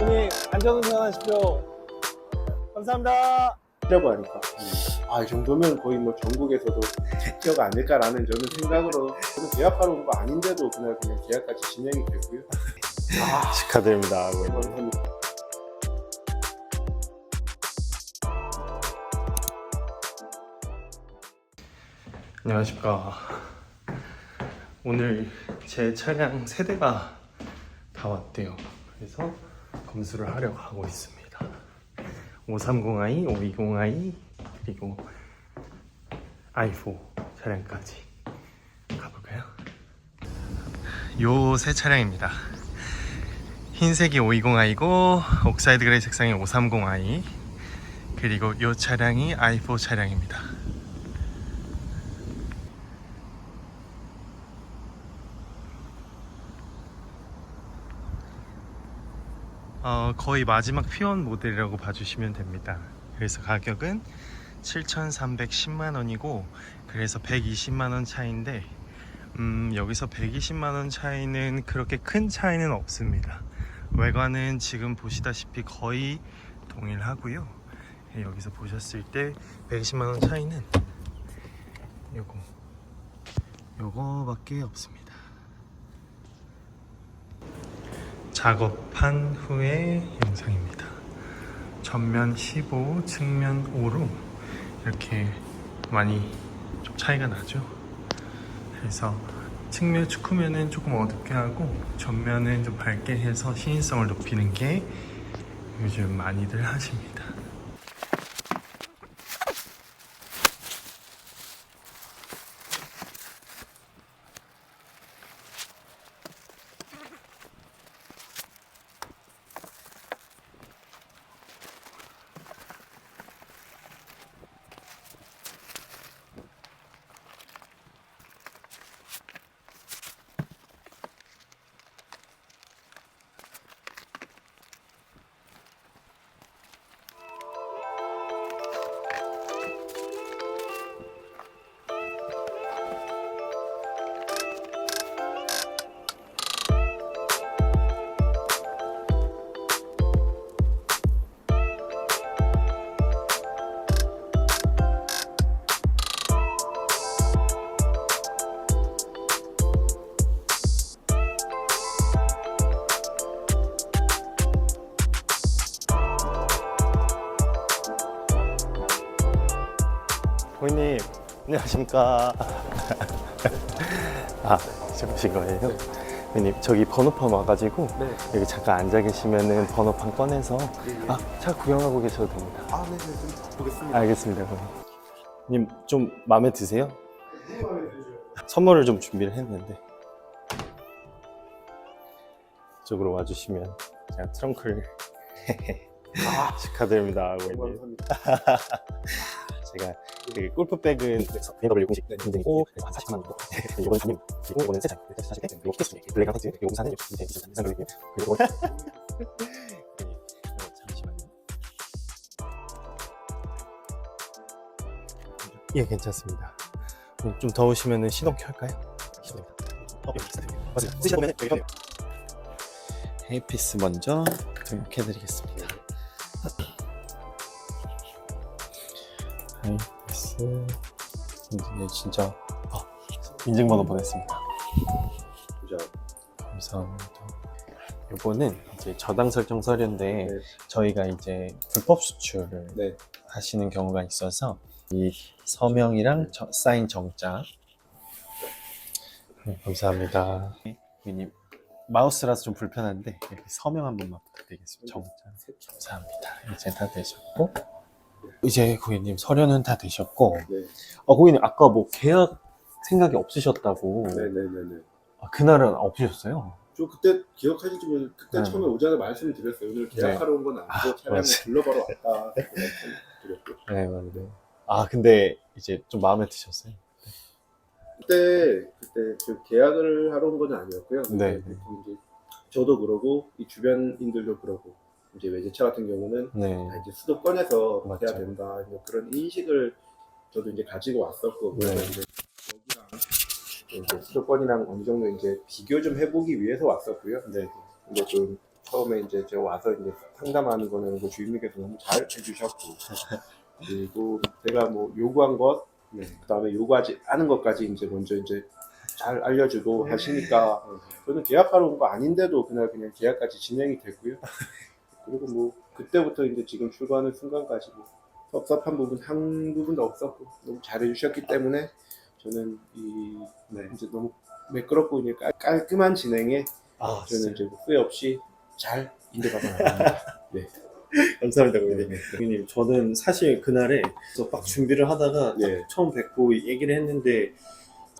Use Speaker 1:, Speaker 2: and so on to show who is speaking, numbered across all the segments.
Speaker 1: 형님 안전운전하십시오. 감사합니다.
Speaker 2: 뛰려고 하니까 아이 정도면 거의 뭐 전국에서도 대표가 아닐까라는 저는 생각으로 저는 계약하러 온 거 아닌데도 그날 그냥 계약까지 진행이 됐고요.
Speaker 1: 축하드립니다.
Speaker 2: 감사합니다.
Speaker 1: 안녕하십니까. 오늘 제 차량 세 대가 다 왔대요. 그래서 검수를 하려고 하고 있습니다. 530i, 520i, 그리고 i4 차량까지 가볼까요? 요 세 차량입니다. 흰색이 520i고 옥사이드 그레이 색상이 530i 그리고 요 차량이 i4 차량입니다. 어, 거의 마지막 P1 모델이라고 봐주시면 됩니다. 그래서 가격은 7,310만 원이고 그래서 120만 원 차이인데 음, 여기서 120만 원 차이는 그렇게 큰 차이는 없습니다. 외관은 지금 보시다시피 거의 동일하고요. 예, 여기서 보셨을 때 120만 원 차이는 요거 요거밖에 없습니다. 작업한 후의 영상입니다. 전면 15, 측면 5로 이렇게 많이 좀 차이가 나죠. 그래서 측면 축후면은 조금 어둡게 하고 전면은 좀 밝게 해서 시인성을 높이는 게 요즘 많이들 하십니다. 고객님 안녕하십니까 아 이제 오신 거예요? 고객님 저기 번호판 와가지고
Speaker 2: 네.
Speaker 1: 여기 잠깐 앉아 계시면은 번호판 꺼내서 아차 구경하고 계셔도 됩니다
Speaker 2: 아, 네, 네, 좀 보겠습니다.
Speaker 1: 알겠습니다 고객님 님좀 마음에 드세요? 선물을 좀 준비를 했는데 이쪽으로 와주시면 제가 트렁크를
Speaker 2: 아,
Speaker 1: 축하드립니다 고객님
Speaker 2: 감사합니다.
Speaker 1: 제가 그 골프백은 BMW 공식 인증이고 한 40만 원 정도. 이건 담임 그리고 이거는 세장 사실 때 이거 키스 블랙 컨텐츠 그리고 우산은 이제 이제 이상 그리고 그리고 네, 어, 잠시만요. 예 괜찮습니다. 음, 좀 더우시면은 시동 켤까요? 시동. 어. 맞아요. 보면 여기 켜요. 헤이피스 먼저 등록해드리겠습니다. 이제 진짜 아, 인증번호 보냈습니다. 감사합니다. 요거는 이제 저당 설정 서류인데
Speaker 2: 네.
Speaker 1: 저희가 이제 불법 수출을
Speaker 2: 네.
Speaker 1: 하시는 경우가 있어서 이 서명이랑 저- 사인 정자 네, 감사합니다. 님 마우스라서 좀 불편한데 이렇게 서명 한 번만 부탁드리겠습니다. 정자 감사합니다. 이제 다 되셨고 이제 고객님 서류는 다 되셨고
Speaker 2: 네.
Speaker 1: 어, 고객님 아까 뭐 계약 생각이 없으셨다고
Speaker 2: 네네네네.
Speaker 1: 아, 그날은 없으셨어요?
Speaker 2: 저 그때 기억하시지 뭐 그때
Speaker 1: 네.
Speaker 2: 처음에 오자마자 말씀을 드렸어요. 오늘 계약하러 온 건 아니고
Speaker 1: 아,
Speaker 2: 차량을. 불러보러 왔다. 그렇게 말씀드렸고.
Speaker 1: 네 맞네 아 근데 이제 좀 마음에 드셨어요?
Speaker 2: 그때 그때 그 계약을 하러 온 건 아니었고요.
Speaker 1: 네.
Speaker 2: 보통 이제 저도 그러고 이 주변인들도 그러고 이제 외제차 같은 경우는 네다 이제 수도권에서
Speaker 1: 맞죠.
Speaker 2: 해야 된다 이제 그런 인식을 저도 이제 가지고 왔었고 그래서
Speaker 1: 네.
Speaker 2: 이제 여기랑 이제 수도권이랑 어느 정도 이제 비교 좀 해보기 위해서 왔었고요.
Speaker 1: 네.
Speaker 2: 근데 좀 처음에 이제 저 와서 이제 상담하는 거는 그 주임님께서 너무 잘 해주셨고 그리고 제가 뭐 요구한 것
Speaker 1: 네.
Speaker 2: 그다음에 요구하지 않은 것까지 이제 먼저 이제 잘 알려주고 하시니까 저는 계약하러 온 거 아닌데도 그날 그냥 계약까지 진행이 됐고요. 그리고 뭐 그때부터 이제 지금 출고하는 순간까지 뭐 섭섭한 부분 한 부분도 없었고 너무 잘해주셨기 때문에 저는 이
Speaker 1: 네.
Speaker 2: 이제 너무 매끄럽고 이제 깔, 깔끔한 진행에
Speaker 1: 아,
Speaker 2: 저는
Speaker 1: 진짜
Speaker 2: 이제 뭐 후회 없이 잘 인도가 나갑니다.
Speaker 1: 감사합니다, 고객님.
Speaker 2: 네.
Speaker 1: 고객님, 저는 사실 그날에 그래서 막 준비를 하다가
Speaker 2: 네.
Speaker 1: 처음 뵙고 얘기를 했는데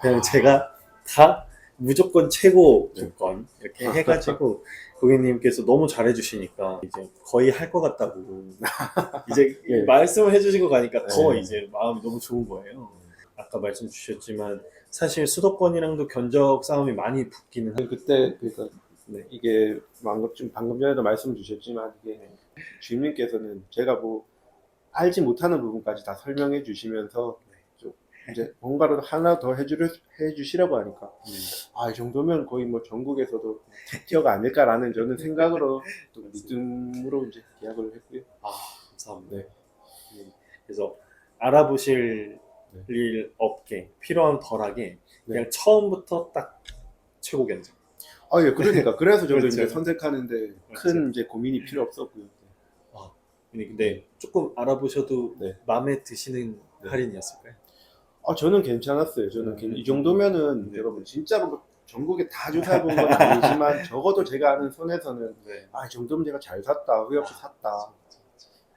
Speaker 1: 그냥 제가 다 무조건 최고
Speaker 2: 네.
Speaker 1: 조건 이렇게 해가지고 고객님께서 너무 잘해주시니까 이제 거의 할 것 같다고 이제
Speaker 2: 네.
Speaker 1: 말씀을 해주시고 가니까 더
Speaker 2: 네.
Speaker 1: 이제 마음이 너무 좋은 거예요. 아까 말씀 주셨지만 사실 수도권이랑도 견적 싸움이 많이 붙기는 한
Speaker 2: 그때 그러니까
Speaker 1: 네.
Speaker 2: 이게 방금 좀 방금 전에도 말씀 주셨지만 이게
Speaker 1: 네.
Speaker 2: 주임님께서는 제가 뭐 알지 못하는 부분까지 다 설명해 주시면서 이제 뭔가를 하나 더 해주려 해주시려고 하니까
Speaker 1: 네.
Speaker 2: 아이 정도면 거의 뭐 전국에서도 탑티어가 아닐까라는 저는 생각으로 또 믿음으로 이제 계약을 했고요.
Speaker 1: 아, 감사합니다.
Speaker 2: 네.
Speaker 1: 네. 그래서 알아보실
Speaker 2: 네.
Speaker 1: 일 없게 필요한 덜하게 그냥
Speaker 2: 네.
Speaker 1: 처음부터 딱 최고 견적.
Speaker 2: 아 예, 그러니까 그래서 저도
Speaker 1: 그렇죠.
Speaker 2: 이제 선택하는데 큰 이제 고민이 필요 없었고요.
Speaker 1: 근데, 근데 조금 알아보셔도
Speaker 2: 네.
Speaker 1: 마음에 드시는
Speaker 2: 네.
Speaker 1: 할인이었을까요?
Speaker 2: 아 저는 괜찮았어요. 저는
Speaker 1: 네.
Speaker 2: 이 정도면은
Speaker 1: 네.
Speaker 2: 여러분 진짜로 뭐 전국에 다 조사해 본 건 아니지만 적어도 제가 아는 선에서는
Speaker 1: 네.
Speaker 2: 아 이 정도면 제가 잘 샀다, 후회 없이 샀다.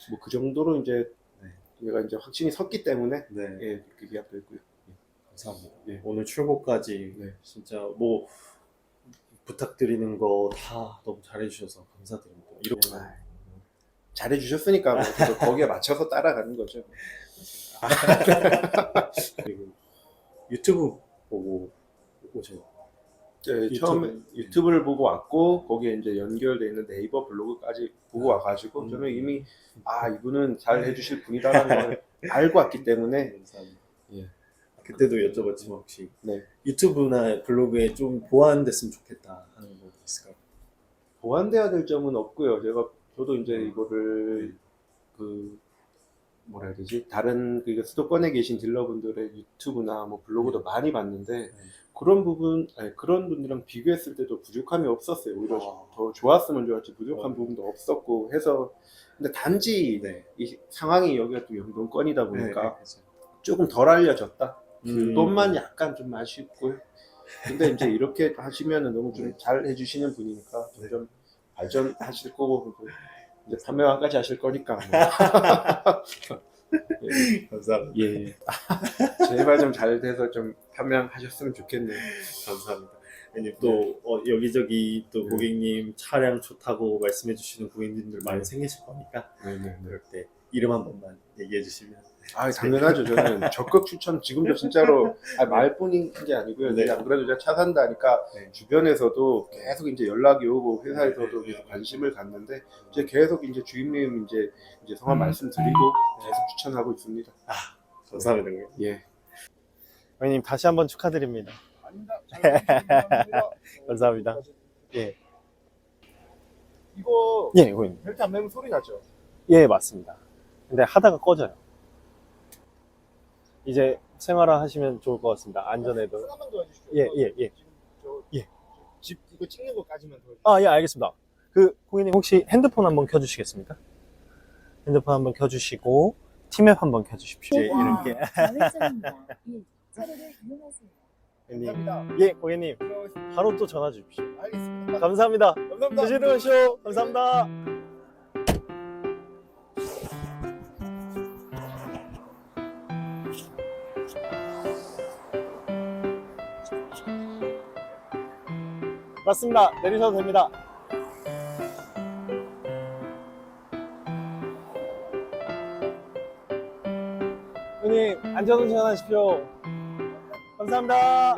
Speaker 2: 뭐 그 정도로 이제
Speaker 1: 네.
Speaker 2: 제가 이제 확신이 섰기 때문에
Speaker 1: 네.
Speaker 2: 예, 그 계약도 했고요.
Speaker 1: 감사합니다.
Speaker 2: 네.
Speaker 1: 오늘 출고까지
Speaker 2: 네.
Speaker 1: 진짜 뭐 부탁드리는 거 다 너무 잘해주셔서 감사드립니다. 이렇게
Speaker 2: 아, 잘해 주셨으니까 뭐 저도 거기에 맞춰서 따라가는 거죠.
Speaker 1: 그리고 유튜브 보고 오세요.
Speaker 2: 네. 처음에 유튜브를 보고 왔고 거기에 이제 연결돼 있는 네이버 블로그까지 보고 와가지고
Speaker 1: 음.
Speaker 2: 저는 이미 아 이분은 잘 해주실 분이다라는 걸 알고 왔기 때문에
Speaker 1: 감사합니다.
Speaker 2: 예.
Speaker 1: 그때도 여쭤봤지만 혹시
Speaker 2: 네.
Speaker 1: 유튜브나 블로그에 좀 보완됐으면 좋겠다 하는 거 있을까요?
Speaker 2: 보완돼야 될 점은 없고요. 제가 저도 이제
Speaker 1: 음.
Speaker 2: 이거를 그 뭐라 해야 되지 다른 그 수도권에 계신 딜러분들의 유튜브나 뭐 블로그도 많이 봤는데 그런 부분 아니, 그런 분들이랑 비교했을 때도 부족함이 없었어요. 오히려
Speaker 1: 아.
Speaker 2: 더 좋았으면 좋았지 부족한
Speaker 1: 어.
Speaker 2: 부분도 없었고 해서 근데 단지
Speaker 1: 네.
Speaker 2: 이 상황이 여기가 또 영동권이다 보니까
Speaker 1: 네.
Speaker 2: 조금 덜 알려졌다.
Speaker 1: 음.
Speaker 2: 그것만 약간 좀 아쉽고요. 근데 이제 이렇게 하시면은 너무 좀 잘 해주시는 분이니까
Speaker 1: 네.
Speaker 2: 점점 발전하실 거고 또 이제 판매왕까지 하실 거니까 뭐. 예,
Speaker 1: 감사합니다.
Speaker 2: 예. 제발 좀 잘 돼서 좀 판매하셨으면 좋겠네요.
Speaker 1: 감사합니다. 아니 또 어, 여기저기 또
Speaker 2: 네.
Speaker 1: 고객님 차량 좋다고 말씀해 주시는 고객님들 많이
Speaker 2: 네.
Speaker 1: 생기실 거니까
Speaker 2: 네 네 네.
Speaker 1: 그럴 때 이름 한 번만 얘기해 주시면
Speaker 2: 아 당연하죠. 저는 적극 추천 지금도 진짜로 아, 말뿐인 게 아니고요.
Speaker 1: 네.
Speaker 2: 네. 안 그래도 제가 차 산다니까
Speaker 1: 네.
Speaker 2: 주변에서도 계속 이제 연락이 오고 회사에서도
Speaker 1: 네.
Speaker 2: 계속 관심을 갖는데 이제 계속 이제 주임님 이제 이제 성함
Speaker 1: 음.
Speaker 2: 말씀드리고 계속 추천하고 있습니다.
Speaker 1: 감사합니다. 고객님.
Speaker 2: 예.
Speaker 1: 고객님 다시 한번 축하드립니다.
Speaker 3: 아닙니다.
Speaker 1: 감사합니다. 예.
Speaker 3: 이거
Speaker 1: 예, 고객님.
Speaker 3: 벨트 안 매면 소리 나죠?
Speaker 1: 예, 맞습니다. 근데 하다가 꺼져요. 이제 생활화 하시면 좋을 것 같습니다. 안전에도.
Speaker 3: 하나만 더 해주시죠.
Speaker 1: 예, 예, 예.
Speaker 3: 지금 저,
Speaker 1: 예.
Speaker 3: 집 이거 찍는 거까지만 더. 해주세요.
Speaker 1: 아, 예, 알겠습니다. 그, 고객님 혹시 핸드폰 한번 켜주시겠습니까? 핸드폰 한번 켜주시고, 티맵 한번 켜주십시오. 예, 이렇게.
Speaker 4: 자회전입니다. 1. 차로를 이용하세요.
Speaker 1: 고객님.
Speaker 3: 감사합니다.
Speaker 1: 예, 고객님. 바로 또 전화 주십시오.
Speaker 3: 알겠습니다.
Speaker 1: 감사합니다.
Speaker 3: 감사합니다.
Speaker 1: 조심히 들어가시오. 감사합니다. 맞습니다. 내리셔도 됩니다. 형님, 안전운전 하십시오. 감사합니다.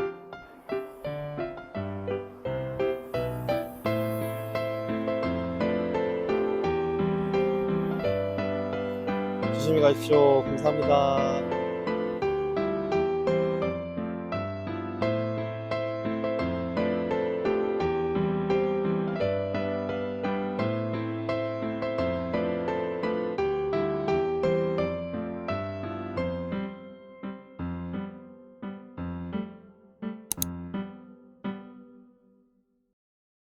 Speaker 1: 조심히 가십시오. 감사합니다.